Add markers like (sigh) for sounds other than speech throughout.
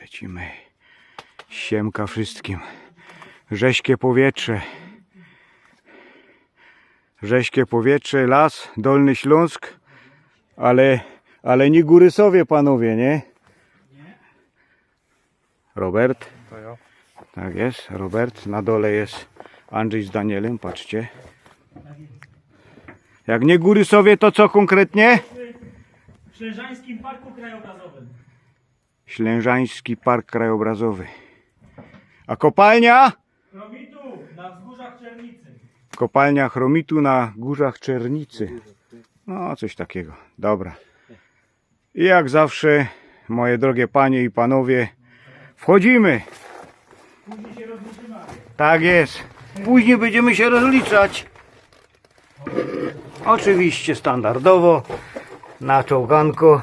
Lecimy. Siemka wszystkim. Rześkie powietrze. Rześkie powietrze, las, Dolny Śląsk, ale, ale nie Górysowie panowie, nie? Robert. To ja. Tak jest, Robert. Na dole jest Andrzej z Danielem, patrzcie. Jak nie Górysowie, to co konkretnie? W Ślężańskim Parku Krajobrazowym. Ślężański Park Krajobrazowy. A kopalnia? Chromitu na wzgórzach Czernicy. Kopalnia chromitu na górzach Czernicy. No, coś takiego. Dobra. I jak zawsze, moje drogie panie i panowie, wchodzimy. Później się rozliczymy. Tak jest. Później będziemy się rozliczać. Oczywiście standardowo na czołganko.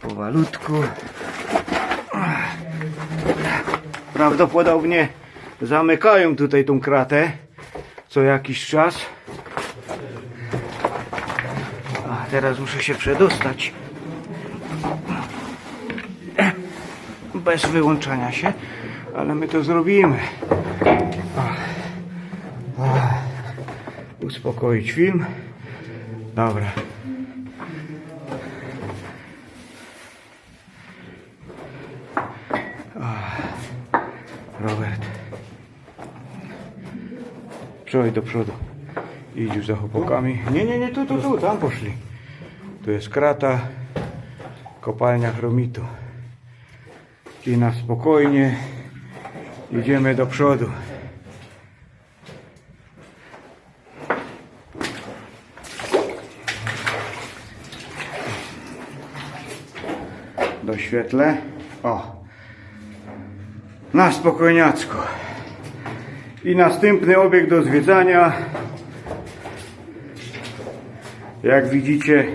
Powalutku. Prawdopodobnie zamykają tutaj tą kratę co jakiś czas. A teraz muszę się przedostać. bez wyłączania się, ale my to zrobimy. Uspokoić film. Dobra. Ach. Robert. Przejdź do przodu. Idź już za chłopakami. Nie, nie, nie, tu, tu, tu, tam poszli. Tu jest krata, kopalnia chromitu i na spokojnie idziemy do przodu. Doświetlę. O. Na spokojniacko. I następny obiekt do zwiedzania. Jak widzicie,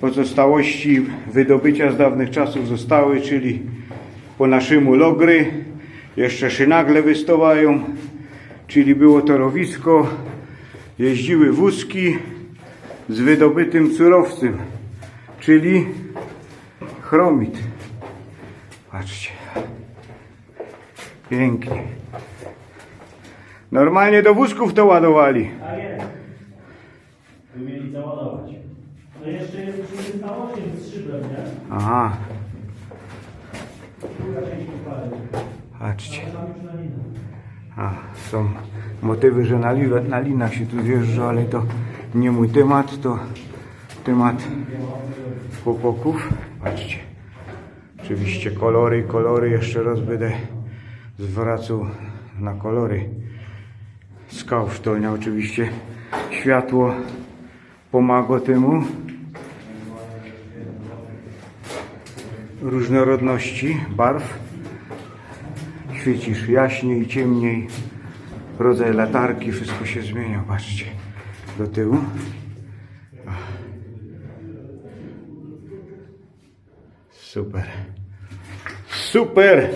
pozostałości wydobycia z dawnych czasów zostały, czyli po naszemu logry, jeszcze szynagle wystawają, czyli było torowisko, jeździły wózki z wydobytym surowcem, czyli chromit. Patrzcie. Pięknie. Normalnie do wózków to ładowali. Tak jest. By mieli załadować. No jeszcze jest 308 z szybem, nie? Aha, Druga część patrzcie. Tam już na linę. A, są motywy, że na, li, na linach się tu zjeżdża, ale to nie mój temat, to temat chłopaków. Patrzcie. Oczywiście kolory, kolory, jeszcze raz będę zwracał na kolory skał sztolnia. Oczywiście światło pomaga temu. Różnorodności barw świecisz jaśniej, ciemniej, rodzaj latarki, wszystko się zmienia, patrzcie, do tyłu. Super. Super!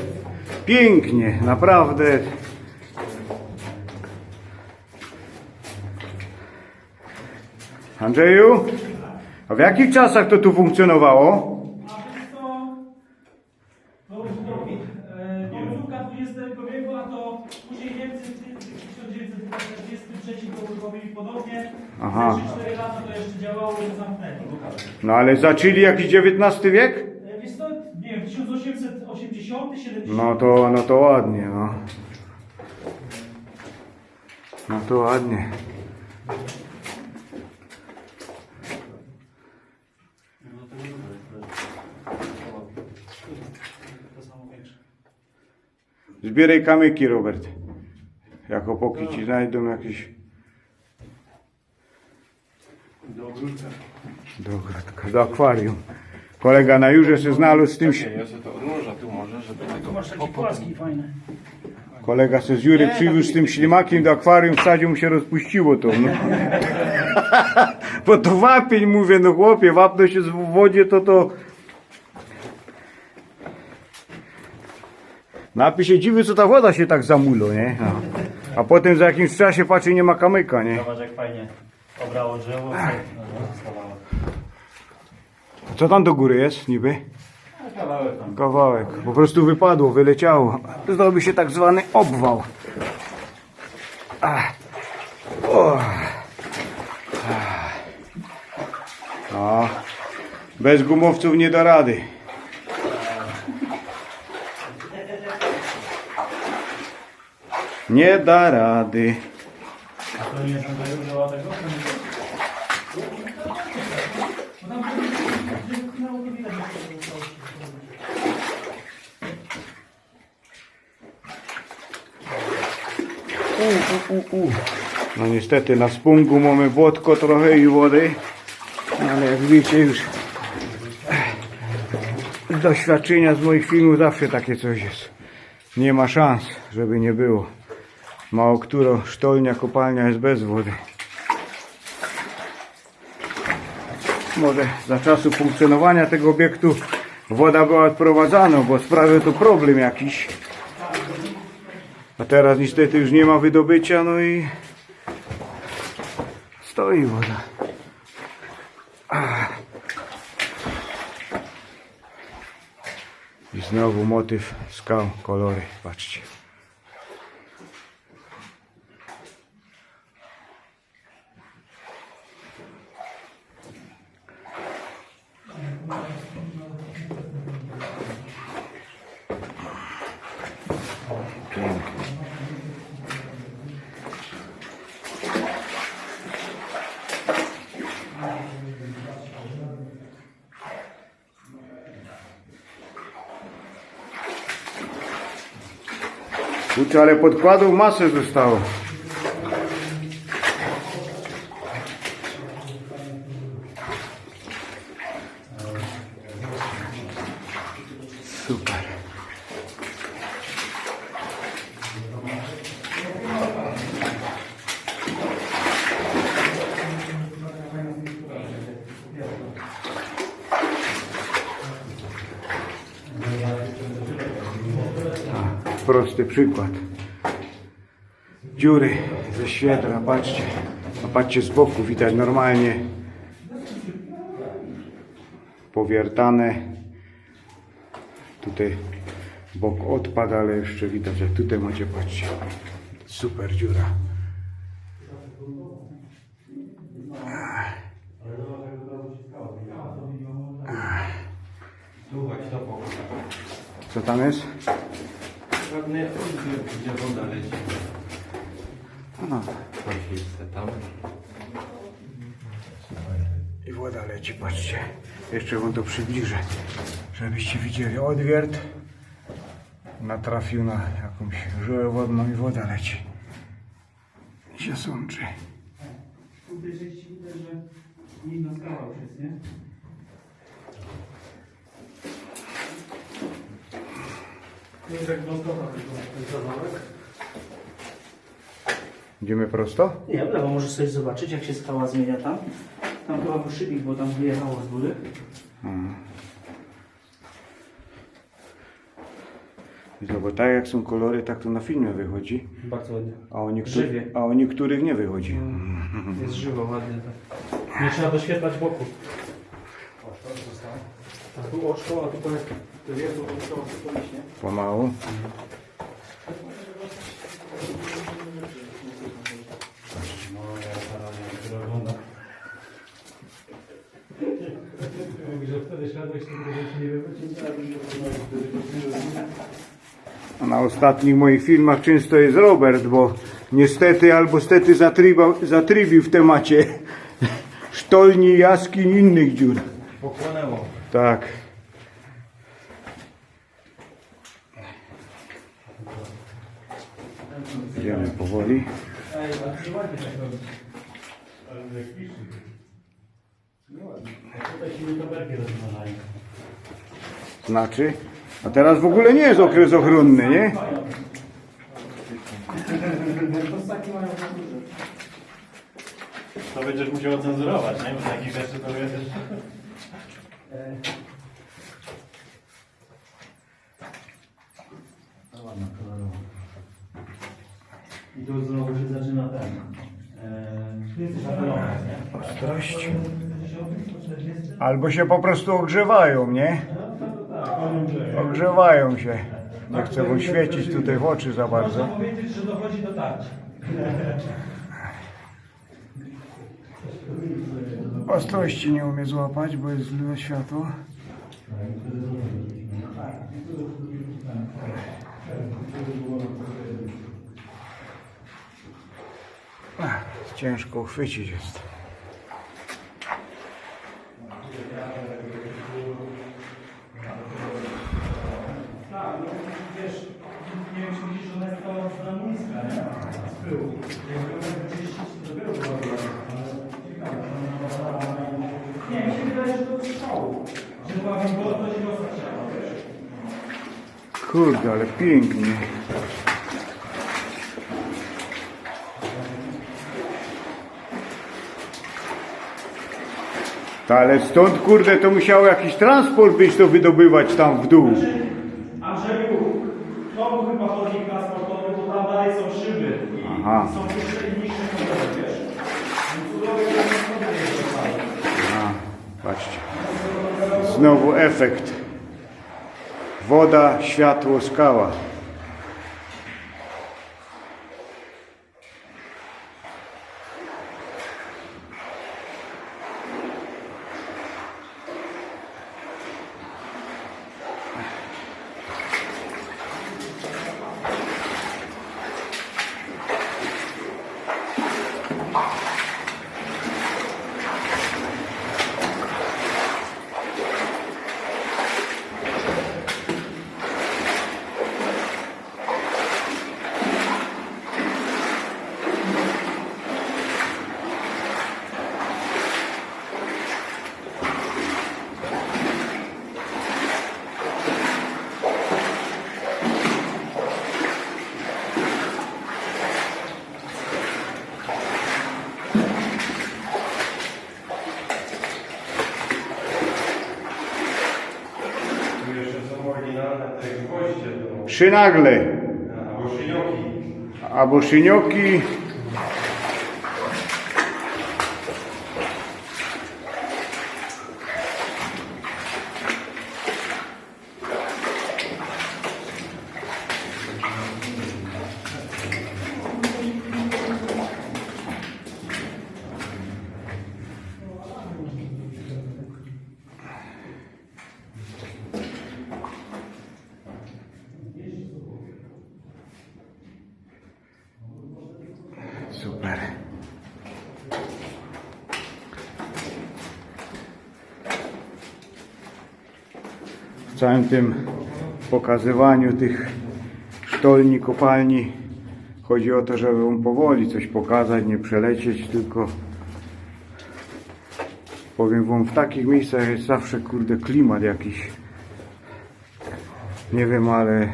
Pięknie, naprawdę. Andrzeju, a w jakich czasach to tu funkcjonowało? A więc to... To końcówka XX wieku, a to później Niemcy w 1943 to robili podobnie. Aha. Za 3-4 lata to jeszcze działało i zamknęli. No ale zaczęli jakiś XIX wiek? E, Wiesz co, nie wiem, 1880, 70. No to, no to ładnie, no. No to ładnie. Zbieraj kamyki, Robert. Jako póki ci znajdą jakieś... Do ogródka. Do ogródka, do akwarium. Kolega na jurze się znalazł z tym... Nie, ja sobie to odłożę tu może, żeby Tu tego... masz takie płaski fajne. Kolega się z Jury przywiózł z tym ślimakiem do akwarium, wsadził mu się rozpuściło to. No. (laughs) Bo to wapień, mówię, no chłopie, wapno się w wodzie, to to... Napij się dziwy, co ta woda się tak zamulo, nie? No. A potem za jakimś czasie patrzy, nie ma kamyka, nie? Zobacz jak fajnie obrało drzewo, co no, zostawało. Co tam do góry jest niby? Kawałek tam. Kawałek. Po prostu wypadło, wyleciało. Zrobi się tak zwany obwał. Ach. O. Ach. No. Bez gumowców nie da rady. Nie da rady. Jest tego, użyła tego? No niestety na spungu mamy wodko trochę i wody, ale jak widzicie już z doświadczenia z moich filmów zawsze takie coś jest. Nie ma szans, żeby nie było. Mało którą sztolnia, kopalnia jest bez wody. Może za czasu funkcjonowania tego obiektu woda była odprowadzana, bo sprawił to problem jakiś. A teraz niestety już nie ma wydobycia, no i stoi woda. I znowu motyw skał, kolory, patrzcie. Kurczę, ale podkładów masę zostało. Super. Prosty przykład. Dziury ze świetra, patrzcie. A patrzcie z boku, widać normalnie powiertane. Tutaj bok odpada, ale jeszcze widać, jak tutaj macie, patrzcie. Super dziura. Co tam jest? Ładny odbiór, gdzie woda leci. No. Jest tam. I woda leci, patrzcie. Jeszcze wam to przybliżę, żebyście widzieli. Odwiert natrafił na jakąś żyłę wodną i woda leci. I się sączy. Tutaj się ci widać, że inna skała już jest, nie? To jest jak blokada tylko ten kawałek. Idziemy prosto? Nie, w lewo możesz sobie zobaczyć, jak się skała zmienia tam. Tam chyba był szybik, bo tam wyjechało z góry. No bo tak jak są kolory, tak to na filmie wychodzi. Bardzo ładnie. A o, niektórych, Żywie. a o niektórych nie wychodzi. (laughs) Jest żywo, ładnie tak. Nie trzeba doświetlać boku. A tu oczko, a tu powiedzmy. Pomału. Na ostatnich moich filmach często jest Robert, bo niestety albo stety zatrybał, zatrybił w temacie (laughs) sztolni, jaskiń innych dziur. Pochłonęło. Tak. Idziemy powoli. Ej, bardzo ładnie tak robi. A tutaj się nietoperki rozmnażają. Znaczy? A teraz w ogóle nie jest okres ochronny, nie? To będziesz musiał cenzurować, nie? Bo takich rzeczy to wiesz. I tu znowu się zaczyna ten. Eee, nie? Ostrość. Albo się po prostu ogrzewają, nie? No tak. Ogrzewają się. Nie chcę mu świecić tutaj w oczy za bardzo. Można powiedzieć, że dochodzi do tarcia. Ostrości nie umie złapać, bo jest złe światło. Ciężko uchwycić jest. Tak, no wiesz, nie wiem, czy widzisz, że ona jest to z Ramuńska, nie? Z pyłu. Jak byłem czyścić, to dopiero była była, ale ciekawe, że ona była- Nie, mi się wydaje, że to jest szkołą. Że była wilgotność i rozstrzała, wiesz? Kurde, ale pięknie. Ta, ale stąd kurde to musiał jakiś transport być to wydobywać tam w dół. Andrzeju, to był chyba chodnik transportowy, bo tam dalej są szyby i Aha. są wyższe i niższe modele, wiesz? Więc nie. A, patrzcie. Znowu efekt. Woda, światło, skała. Tu jeszcze są oryginalne te gwoździe do... Szynagle Super. W całym tym pokazywaniu tych sztolni, kopalni chodzi o to, żeby powoli coś pokazać, nie przelecieć, tylko powiem wam, w takich miejscach jest zawsze kurde klimat jakiś. Nie wiem, ale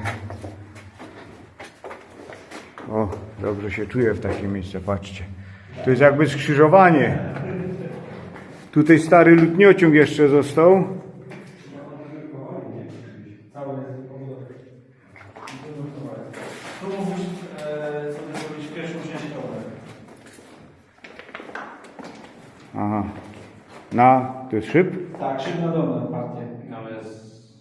o, dobrze się czuję w takim miejscu, patrzcie. To jest jakby skrzyżowanie. Tutaj stary lutniociąg jeszcze został. Aha. Na, to jest szyb? Tak, szyb na dolną partię. Jest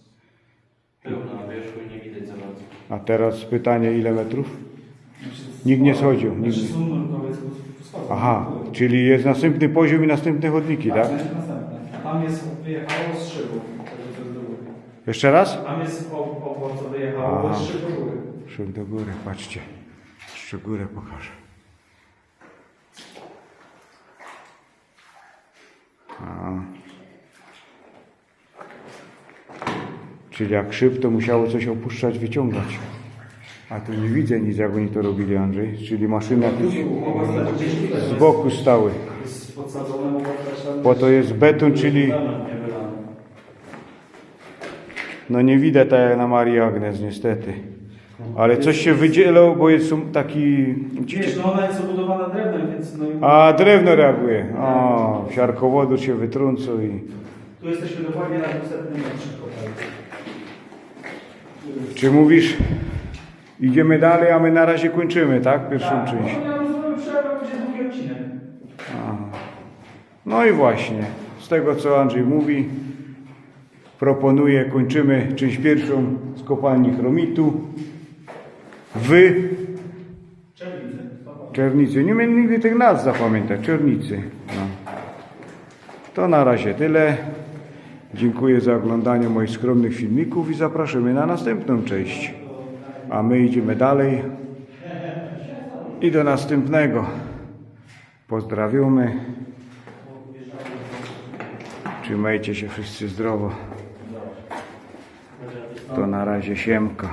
pełno na wierzchu i nie widać za bardzo. A teraz pytanie, ile metrów? Nikt nie schodził. Nikt Znaczy. Aha, czyli jest następny poziom i następne chodniki, tak? Tak, tam jest, wyjechało z szybu. Góry. Jeszcze raz? Tam jest ob- obwód, co wyjechało, bo szyb do góry. Szyb do góry, patrzcie. Jeszcze górę pokażę. A. Czyli jak szyb, to musiało coś opuszczać, wyciągać. A tu nie widzę nic, jak oni to robili, Andrzej. Czyli maszyny jakieś z boku stały. Bo to jest beton, czyli no nie widać tak jak na Marii Agnes, niestety. Ale coś się wydzielał, bo jest taki... Wiesz, no ona jest obudowana drewnem, więc no. A drewno reaguje. O, siarkowodór się wytrącał i... Tu jesteśmy dokładnie na 200 metrze. Czy mówisz, idziemy dalej, a my na razie kończymy, tak? Pierwszą Tak, część. no. Aha. No i właśnie. z tego co Andrzej mówi, proponuję, kończymy część pierwszą z kopalni chromitu w Czerwicy. Czernicy. Nie miałem nigdy tych nazw zapamiętać. Czernicy. No. To na razie tyle. Dziękuję za oglądanie moich skromnych filmików i zapraszamy na następną część. A my idziemy dalej i do następnego. Pozdrawiamy. Trzymajcie się wszyscy zdrowo. To na razie siemka.